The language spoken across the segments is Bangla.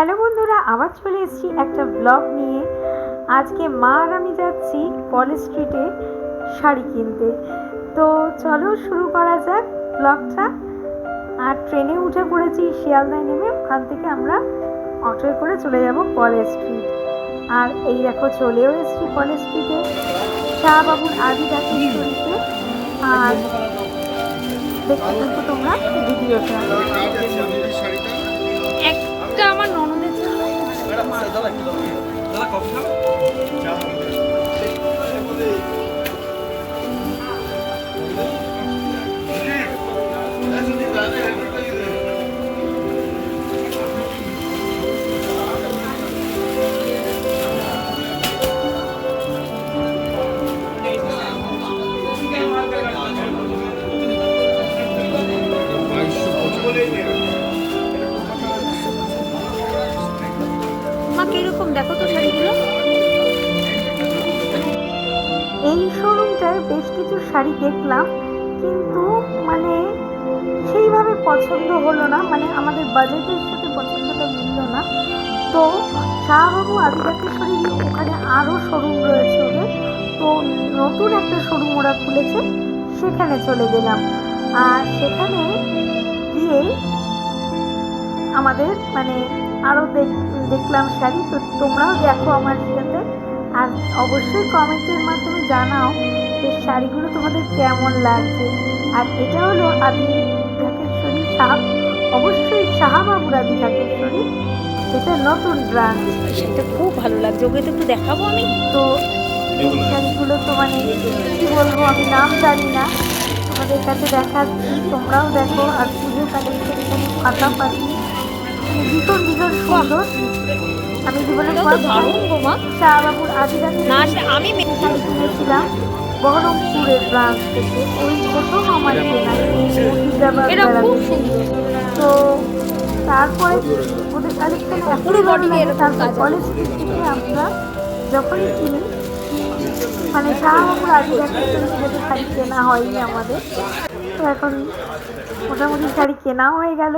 হ্যালো বন্ধুরা, আবার চলে এসেছি একটা ব্লগ নিয়ে। আজকে মা আর আমি যাচ্ছি কলেজ স্ট্রিটে শাড়ি কিনতে। তো চলো শুরু করা যাক ব্লগটা আর ট্রেনে উঠে পড়েছি শিয়ালদায় নেমে, ওখান থেকে আমরা অটোয় করে চলে যাব কলেজ স্ট্রিট আর এই দেখো, চলেও এসেছি কলেজ স্ট্রিটে শাহবাবুর আদি ডাকের শরীফে আর দেখতে তোমরা ভিডিওটা। মা কীরকম দেখো তো শাড়িগুলো। এই শোরুমটায় বেশ কিছু শাড়ি দেখলাম, কিন্তু মানে সেইভাবে পছন্দ হলো না মানে আমাদের বাজেটের সাথে পছন্দটা মিলল না। তো শাহবাবু আদিবাকেশ্বরী ওখানে আরও শোরুম রয়েছে ওদের। তো নতুন একটা শোরুম ওরা খুলেছে, সেখানে চলে গেলাম। আর সেখানে গিয়ে আমাদের মানে আরও দেখ দেখলাম শাড়ি তো তোমরাও দেখো আমার সাথে। আর অবশ্যই কমেন্টের মাধ্যমে জানাও যে শাড়িগুলো তোমাদের কেমন লাগছে। আর এটা হলো আদি ঢাকেশ্বরী সাহাব অবশ্যই শাহবাবুর আদি ঢাকেশ্বরী এটা নতুন ব্রাঞ্চ সেটা খুব ভালো লাগছে। ওকে তো একটু দেখাবো আমি? তো এই শাড়িগুলো তো মানে কী বলব আমি নাম জানি না। তোমাদের কাছে দেখাচ্ছি তোমরাও দেখো। আর পুজো কালেকশন এখানে খাতা পাচ্ছি ভীষণ ভীষণ সুন্দর আমি জীবনে শাহবাবুর আদিবাসী না আমি শাড়ি কিনেছিলাম বহরমপুরের ব্রাঞ্চ থেকে। ওই প্রথম আমার কেনা তো তারপরে ওদের কালেকশন পুরো body এ তারপর কলেজ থেকে আমরা যখনই কিনি মানে শাহবাবুর আদিবাসী থেকে শাড়ি কেনা হয়নি আমাদের। তো এখন মোটামুটি শাড়ি কেনাও হয়ে গেল।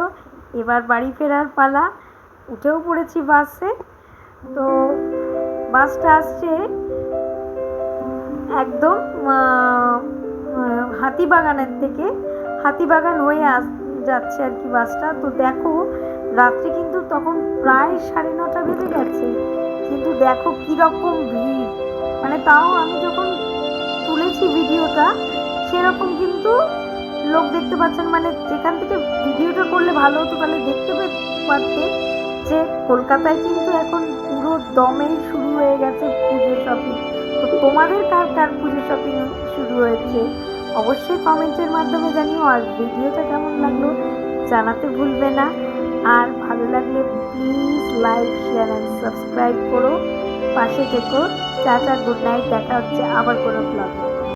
এবার বাড়ি ফেরার পালা। উঠেও পড়েছি বাসে। তো বাসটা আসছে একদম হাতিবাগানের থেকে হাতিবাগান হয়ে আস, যাচ্ছে আর কি বাসটা। তো দেখো, রাত্রে কিন্তু তখন প্রায় সাড়ে নটা বেজে গেছে। কিন্তু দেখো কীরকম ভিড়। মানে তাও আমি যখন তুলেছি ভিডিওটা, সেরকম কিন্তু লোক দেখতে পাচ্ছেন মানে যেখান থেকে ভিডিওটা করলে ভালো হতো তাহলে দেখতে পারতে। যে কলকাতায় কিন্তু এখন পুরো দমেই শুরু হয়ে গেছে পুজো শপিং তো তোমাদের কার কার পুজো শপিং শুরু হয়েছে? অবশ্যই কমেন্টের মাধ্যমে জানিও আর ভিডিওটা কেমন লাগল জানাতে ভুলবে না। আর ভালো লাগলে please like share and subscribe করো। পাশে থেকো। চাচা গুড নাইট দেখা হচ্ছে আবার কোনো ব্লগে